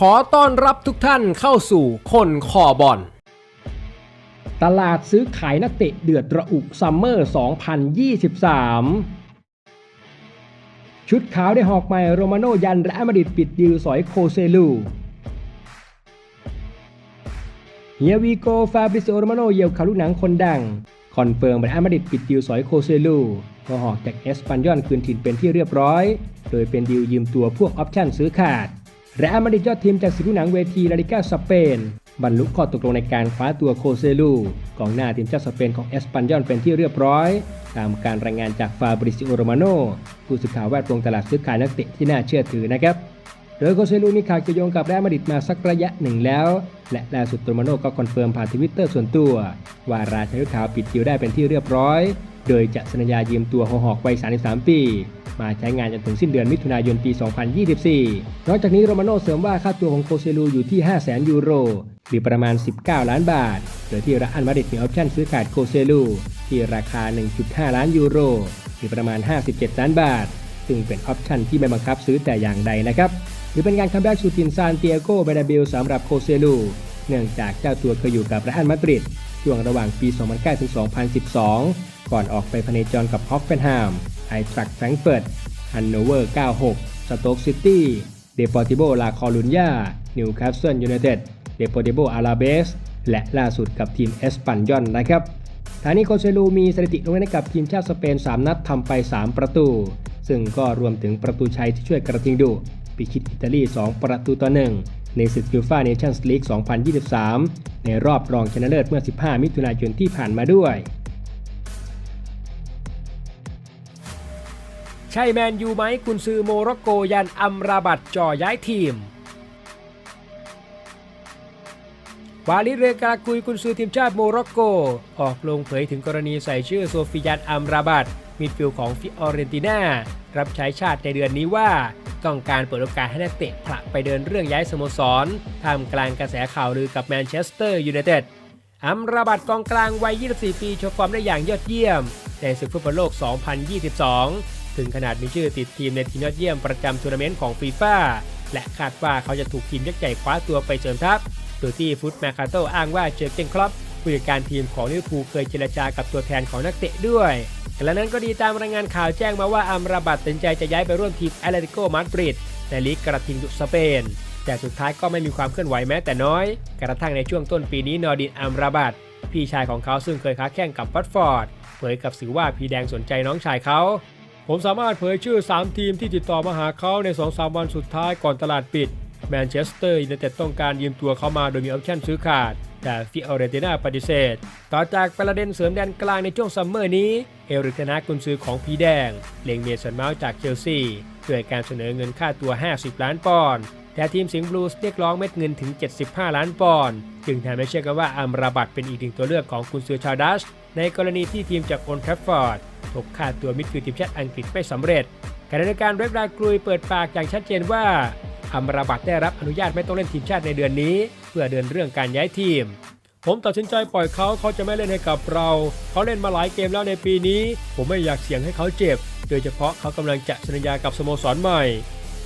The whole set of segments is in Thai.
ขอต้อนรับทุกท่านเข้าสู่คนคอบอล ตลาดซื้อขายนักเตะเดือดระอุซัมเมอร์ 2023 ชุดขาวได้หอกใหม่โรมาโนยันและมาริดปิดดิวสอยโคเซลูเฮียวีโกฟาบริซิโอโรมาโนเยียวขาลูกหนังคนดัง คอนเฟิร์มแรอัลมาดริดปิดดิวสอยโคเซลูพอหอกจากเอสปันยอนคืนถิ่นเป็นที่เรียบร้อย โดยเป็นดิวยืมตัวพวกออปชั่นซื้อขาด และอัลมาดริดยอดทีมจากสิลูกหนังเวทีลาลิก้าสเปน บรรลุข้อตกลงในการคว้าตัวโคเซลูกองหน้าทีมชาติสเปนของเอสปันยอนเป็นที่เรียบร้อย ตามการรายงานจากฟาบริซิโอโรมาโนผู้สื่อข่าวแวดวงตลาดซื้อขายนักเตะที่น่าเชื่อถือนะครับโดยโคเซลูมีข่าวเกี่ยวโยงกับแรอัลมาดริดมาสักระยะหนึ่งแล้ว และล่าสุดโรมาโนก็คอนเฟิร์มผ่านทวิตเตอร์ส่วนตัว ว่าราชายุทธขาวปิดดิวได้เป็นที่เรียบร้อย โดยจะสัญญายืมตัวหัวหอกวัย 33 ปี มาใช้งานจนถึงสิ้นเดือนมิถุนายนปี 2024 นอกจากนี้โรมาโนเสริมว่าค่าตัวของโคเซลูอยู่ที่ 500,000 ยูโร หรือประมาณ 19 ล้านบาท โดยที่รัอัลมาดริดมีออปชั่นซื้อขายโคเซลูที่ราคา 1.5 ล้านยูโร หรือประมาณ 57 ล้านบาท ซึ่งเป็นออปชั่นที่ไม่บังคับซื้อแต่อย่างใดนะครับ หรือเป็นการคัมแบ็กสู่ทีมซานเตียโกเบนาเบลสำหรับโคเซลูเนื่องจากเจ้าตัวเคยอยู่กับเรอัลมาดริดช่วงระหว่างปี 2009 ถึง 2012 ก่อนออกไปพเนจรกับฮอฟเฟนแฮม ไอทรักแฟรงเฟิร์ตฮันโนเวอร์ 96 สโต๊กซิตี้เดปอร์ติโบลาคอลุนยานิวคาสเซิลยูไนเต็ดเดปอร์ติโบอาราเบสและล่าสุดกับทีมเอสปันยอนนะครับทานี้โคเซลูมีสถิติลงเล่นกับทีมชาติสเปน 3 นัดทำไป 3 ประตู ซึ่งก็รวมถึงประตูชัยที่ช่วยกระทิงดุปิชิตอิตาลี 2 ประตูต่อ 1 ในศึกยูฟ่าเนชั่นส์ลีก 2023 ในรอบรองชนะเลิศเมื่อ 15 มิถุนายนที่ผ่านมาด้วย ใช่แมนยูไหมกุนซือโมร็อกโกยันอัมราบัตจ่อย้ายทีมวาลิเรกาคุยกุนซือทีมชาติโมร็อกโก ออกลงเผยถึงกรณีใส่ชื่อโซฟิยันอัมราบัตมิดฟิลด์ของฟิออเรนติน่า รับใช้ชาติในเดือนนี้ว่า ต้องการเปิดโอกาสให้นักเตะผละไปเดินเรื่องย้ายสโมสรท่ามกลางกระแสข่าวลือกับแมนเชสเตอร์ยูไนเต็ดอัมราบัตกองกลางวัย 24 ปีโชว์ฟอร์มได้อย่างยอดเยี่ยม ในศึกฟุตบอลโลก 2022 ถึงขนาดมีชื่อติดทีมในทีมยอดเยี่ยมประจำทัวร์นาเมนต์ของฟีฟ่าและคาดว่าเขาจะถูกทีมยักษ์ใหญ่คว้าตัวไปเสริมทัพโดยที่ฟุตแมคคาโตอ้างว่าเจอเกนครอปผู้จัดการทีมของลิเวอร์พูลเคยเจรจากับตัวแทนของนักเตะด้วยและนั้นก็ดีตามรายงานข่าวแจ้งมาว่าอัมราบัตตัดสินใจจะย้ายไปร่วมทีมแอตเลติโกมาดริดในลีกกระทิงดุสเปน แต่สุดท้ายก็ไม่มีความเคลื่อนไหวแม้แต่น้อย กระทั่งในช่วงต้นปีนี้นอร์ดินอัมราบัตพี่ชายของเขาซึ่งเคยค้าแข่งกับวัตฟอร์ดเผยกับสื่อว่าพีแดงสนใจน้องชายเขา ผมสามารถเผยชื่อ 3 ทีมที่ติดต่อมาหาเขาใน 2-3 วันสุดท้ายก่อนตลาดปิดแมนเชสเตอร์ยูไนเต็ดต้องการยืมตัวเขามาโดยมีออปชั่นซื้อขาด แต่ฟิออเรนติน่าปฏิเสธ ต่อจากประเด็นเสริมแดนกลางในช่วงซัมเมอร์นี้ เอริกเทนากุนซือของพีแดง เล็งเมสันเมาส์จากเชลซีด้วยการเสนอเงินค่าตัว 50 ล้านปอนด์แต่ทีมสิงห์บลูส์เรียกร้องเม็ดเงินถึง 75 ล้านปอนด์จึงทำให้เชื่อกันว่าอัมราบัตเป็นอีกหนึ่งตัวเลือกของกุนซือชาวดัชในกรณีที่ทีมจากโอลด์แทฟฟอร์ด ถกค่าตัวมิดฟิลด์ทีมชาติอังกฤษไม่สำเร็จขณะเดียวกันเว็บไลน์กรุยเปิดปากอย่างชัดเจนว่าอัมราบัตได้รับอนุญาตไม่ต้องเล่นทีมชาติในเดือนนี้ เพื่อเดินเรื่องการย้ายทีม ผมตัดสินใจปล่อยเขาเขาจะไม่เล่นให้กับเรา เขาเล่นมาหลายเกมแล้วในปีนี้ ผมไม่อยากเสี่ยงให้เขาเจ็บ โดยเฉพาะเขากำลังจะสัญญากับสโมสรใหม่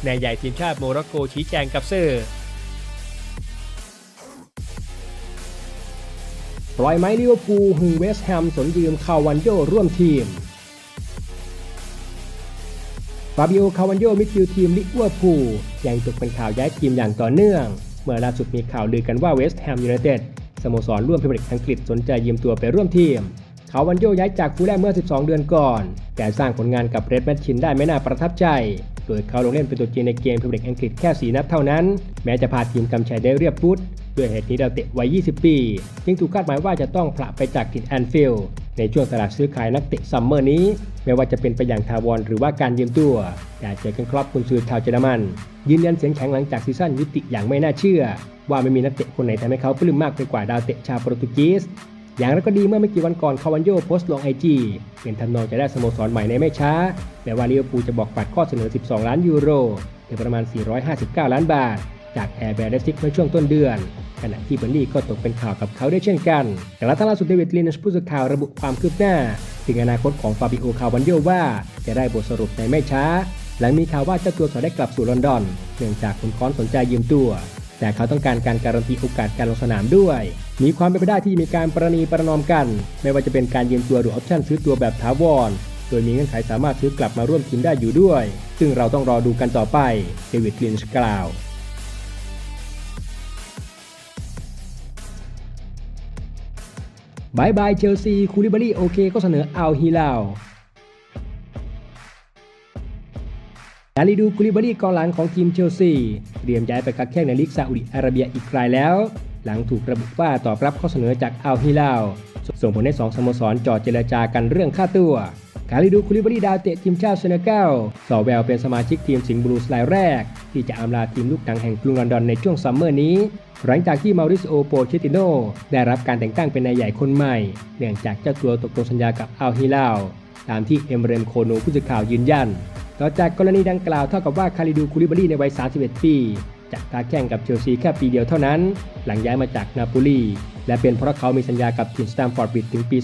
นายใหญ่ทีมชาติโมร็อกโกชี้แจงกับสื่อปล่อยไม้ลิเวอร์พูลหึงเวสแฮมสนยืมคาวันโยร่วมทีม ฟาบิโอ คาวันโย มิดฟิลด์ทีมลิเวอร์พูลยังตกเป็นข่าวย้ายทีมอย่างต่อเนื่อง เมื่อล่าสุดมีข่าวลือกันว่าเวสต์แฮมยูไนเต็ดสโมสรร่วมพรีเมียร์ลีกอังกฤษสนใจยืมตัวไปร่วมทีม คาวันโยย้ายจากฟูลแลมเมื่อ 12 เดือนก่อน แต่สร้างผลงานกับเรดแมชชินได้ไม่น่าประทับใจ โดยเขาลงเล่นเป็นตัวจริงในเกมพรีเมียร์ลีกอังกฤษแค่ 4 นัดเท่านั้น แม้จะพาทีมกำชัยได้เรียบฟุตด้วยเหตุนี้ดาวเตะวัย 20 ปี จึงถูกคาดหมายว่าจะต้องผละไปจากถิ่นแอนฟิลด์ ในช่วงตลาดซื้อขายนักเตะซัมเมอร์นี้ ไม่ว่าจะเป็นไปอย่างทาวรหรือว่าการยืมตัวแต่เจอกันครอบคุณซือชาวเยอรมัน ยืนยันเสียงแข็งหลังจากซีซั่นยุติอย่างไม่น่าเชื่อ ว่าไม่มีนักเตะคนไหนทำให้เขาปลื้มมากไปกว่าดาวเตะชาวโปรตุเกสอย่างไรก็ดีเมื่อไม่กี่วันก่อนคาวันโยโพสต์ลงไอจีเป็นทำนองจะได้สโมสรใหม่ในไม่ช้า แต่ว่าลิเวอร์พูลจะบอกปัดข้อเสนอ 12 ล้านยูโรหรือประมาณ 459 ล้านบาท จากแอร์แบร์เดซิกเมื่อช่วงต้นเดือน ขณะที่เบอร์ลี่ก็ตกเป็นข่าวกับเขาด้วยเช่นกันแต่ละท่าล่าสุดเดวิดลินช์ผู้สื่อข่าวระบุความคืบหน้า ถึงอนาคตของฟาบิโอคาวันโยว่าจะได้บทสรุปในไม่ช้า หลังมีข่าวว่าเจ้าตัวสอได้กลับสู่ลอนดอน เนื่องจากคุณค้อนสนใจยืมตัว แต่เขาต้องการการการันตีโอกาสการลงสนามด้วย มีความเป็นไปได้ที่มีการประนีประนอมกัน ไม่ว่าจะเป็นการยืมตัวหรือออปชั่นซื้อตัวแบบถาวรโดยมีเงื่อนไขสามารถซื้อกลับมาร่วมทีมได้อยู่ด้วย ซึ่งเราต้องรอดูกันต่อไป เดวิดลินช์กล่าว บายบายเชลซีคูลิบารีโอเคก็เสนออัลฮิลาลดาลิดูคูลิบารีกองหลังของทีมเชลซี เตรียมย้ายไปกักแข่งในลีกซาอุดิอาระเบียอีกรายแล้ว หลังถูกระบุว่าตอบรับข้อเสนอจากอัลฮิลาลส่งผลให้สองสโมสรจอดเจรจากันเรื่องค่าตัว คาลิดูคูลิบารีดาวเตะทีมชาติเซเนกัลสอแววเป็นสมาชิกทีมสิงห์บลูส์รายแรก ที่จะอำลาทีมลูกหนังแห่งกรุงลอนดอนในช่วงซัมเมอร์นี้ หลังจากที่มาริซิโอโปเชติโนได้รับการแต่งตั้งเป็นนายใหญ่คนใหม่ เนื่องจากเจ้าตัวตกลงสัญญากับอัลฮิลาลตามที่เอมเรมโคโนผู้สื่อข่าวยืนยัน ต่อจากกรณีดังกล่าวเท่ากับว่าคาริดูคูลิบารีในวัย 31 ปี จะค้าแข่งกับเชลซีแค่ปีเดียวเท่านั้น หลังย้ายมาจากนาโปลีและเป็นเพราะเขามีสัญญากับทีมสแตมฟอร์ดบิดถึงปี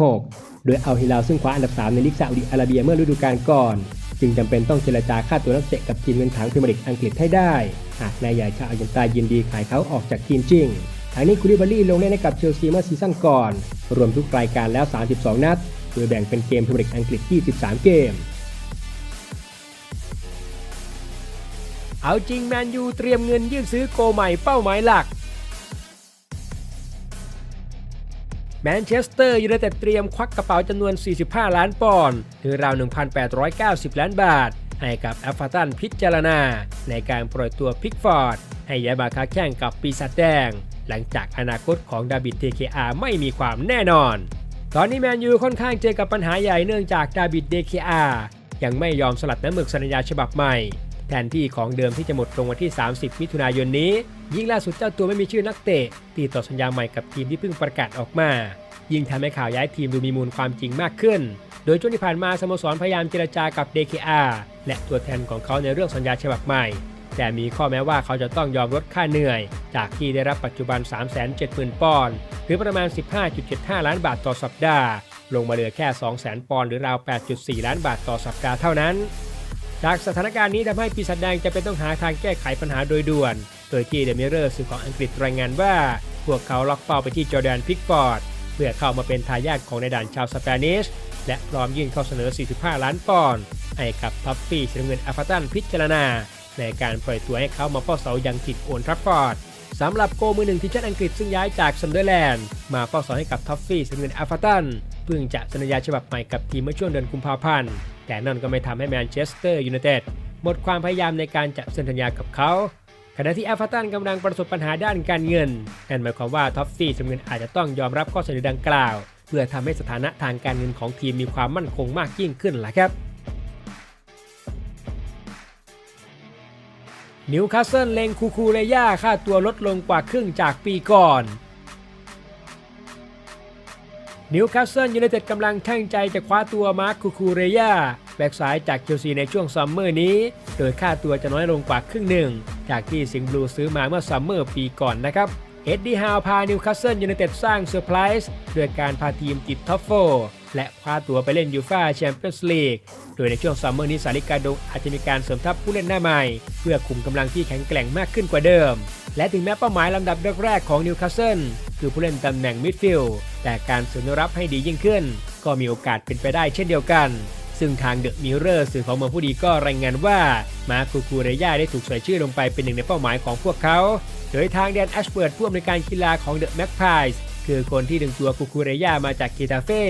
2026 โดยอัลฮิลาซึ่งคว้าอันดับ 3 ในลีกซาอุดิอาระเบียเมื่อฤดูกาลก่อน จึงจำเป็นต้องเจรจาค่าตัวนักเตะกับทีมเงินถังพรีเมียร์ลีกอังกฤษให้ได้ หากนายใหญ่ชาวอาร์เจนตายินดีขายเขาออกจากทีมจริงทางนี้คูลิบารีลงเล่นให้กับเชลซีเมื่อซีซั่นก่อน รวมทุกรายการแล้ว 32 นัด โดยแบ่งเป็นเกมพรีเมียร์ลีกอังกฤษ 23 เกม เอาจริงแมนยูเตรียมเงินยื่นซื้อโกใหม่เป้าหมายหลักแมนเชสเตอร์ยูไนเต็ดเตรียมควักกระเป๋าจำนวน 45 ล้านปอนด์หรือราว 1,890 ล้านบาท ให้กับแอฟฟาตันพิจารณา ในการปล่อยตัวพิกฟอร์ด ให้ย้ายมาค้าแข่งกับปีศาจแดง หลังจากอนาคตของดาบิดเทเคอาไม่มีความแน่นอน ตอนนี้แมนยูค่อนข้างเจอกับปัญหาใหญ่เนื่องจากดาบิดเดเคอายังไม่ยอมสลัดน้ำหมึกสัญญาฉบับใหม่ แทนที่ของเดิมที่จะหมดลงวันที่ 30 มิถุนายนนี้ ยิ่งล่าสุดเจ้าตัวไม่มีชื่อนักเตะที่ต่อสัญญาใหม่กับทีมที่เพิ่งประกาศออกมา ยิ่งทำให้ข่าวย้ายทีมดูมีมูลความจริงมากขึ้น โดยช่วงที่ผ่านมาสโมสรพยายามเจรจากับ DKR และตัวแทนของเขาในเรื่องสัญญาฉบับใหม่ แต่มีข้อแม้ว่าเขาจะต้องยอมลดค่าเหนื่อย จากที่ได้รับปัจจุบัน 370,000 ปอนด์หรือประมาณ 15.75 ล้านบาทต่อสัปดาห์ ลงมาเหลือแค่ 200,000 ปอนด์หรือราว 8.4 ล้านบาทต่อสัปดาห์เท่านั้น จากสถานการณ์นี้ทำให้ปีศาจแดงจะเป็นต้องหาทางแก้ไขปัญหาโดยด่วน โดยที่เดมิเรอร์สื่อของอังกฤษรายงานว่า พวกเขาล็อกเป้าไปที่จอร์แดนพิกฟอร์ดเพื่อเข้ามาเป็นทายาทของในด่านชาวสเปนิชและพร้อมยื่นข้อเสนอ 45 ล้านปอนด์ให้กับท็อฟฟี่ชิงเงินอัฟตันพิจารณา ในการปล่อยตัวให้เขามาเฝ้าเสายังถิ่นโอนทรัฟฟอร์ดสำหรับโกมือหนึ่งทีมชาติอังกฤษซึ่งย้ายจากซันเดอร์แลนด์มาเฝ้าเสาให้กับท็อฟฟี่ชิงเงินอัฟตันเพิ่งจะสัญญาฉบับใหม่กับทีมเมื่อช่วงเดือนกุมภาพันธ์ แต่นั่นก็ไม่ทำให้แมนเชสเตอร์ยูไนเต็ดหมดความพยายามในการจะเซ็นสัญญากับเขา ขณะที่แอฟเวอร์ตันกำลังประสบปัญหาด้านการเงิน นั่นหมายความว่าท็อฟฟี่สมเงินอาจจะต้องยอมรับข้อเสนอดังกล่าว เพื่อทำให้สถานะทางการเงินของทีมมีความมั่นคงมากยิ่งขึ้นล่ะครับนิวคาสเซิลเลงคูคูเรย่าค่าตัวลดลงกว่าครึ่งจากปีก่อน นิวคาสเซิลยูไนเต็ดกำลังแข่งใจจะคว้าตัวมาร์คคูคูเรยาแบ็กซ้ายจากเชลซีในช่วงซัมเมอร์นี้ โดยค่าตัวจะน้อยลงกว่าครึ่งหนึ่ง จากที่สิงห์บลูซื้อมาเมื่อซัมเมอร์ปีก่อนนะครับเอ็ดดี้ฮาวพานิวคาสเซิลยูไนเต็ดสร้างเซอร์ไพรส์ด้วยการพาทีมติดท็อปโฟและคว้าตัวไปเล่นยูฟ่าแชมเปี้ยนส์ลีก โดยในช่วงซัมเมอร์นี้สาริกาดงอาจจะมีการเสริมทัพผู้เล่นหน้าใหม่ เพื่อคุมกำลังที่แข็งแกร่งมากขึ้นกว่าเดิม และถึงแม้เป้าหมายลำดับแรกๆของนิวคาสเซิลคือผู้เล่นตำแหน่งมิดฟิลด์แต่การสริมรับให้ดียิ่งขึ้น ก็มีโอกาสเป็นไปได้เช่นเดียวกัน ซึ่งทางเดอะมิเรอร์สื่อของเมืองผู้ดีก็รายงานว่า มาคูคูเรย่าได้ถูกใส่ชื่อลงไปเป็นหนึ่งในเป้าหมายของพวกเขา โดยทางแดนแอชเบิร์ดผู้อำนวยการกีฬาของเดอะแม็กพายส์คือคนที่ดึงตัวคูคูเรย่ามาจากกีตาเฟ่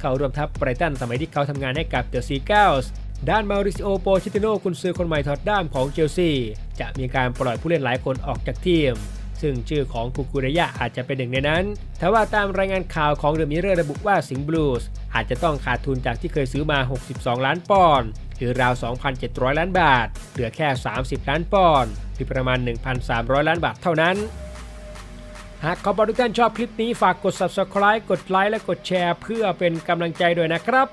เข้าร่วมทัพไบรตันสมัยที่เขาทำงานให้กับเดอะซีเกลส์ ด้านมาริซิโอโปชิติโนกุนซือคนใหม่ถอดด้ามของเชลซี จะมีการปล่อยผู้เล่นหลายคนออกจากทีม ซึ่งชื่อของคูคูเรยะอาจจะเป็นหนึ่งในนั้นทว่าตามรายงานข่าวของเดอะมิเรอร์ระบุว่าสิงห์บลูส์อาจจะต้องขาดทุนจากที่เคยซื้อมา 62 ล้านปอนด์หรือราว 2,700 ล้านบาท เหลือแค่ 30 ล้านปอนด์หรือประมาณ 1,300 ล้านบาทเท่านั้นหากขอบคุณทุกท่านชอบคลิปนี้ฝากกด subscribe กดไลค์และกดแชร์ เพื่อเป็นกำลังใจด้วยนะครับ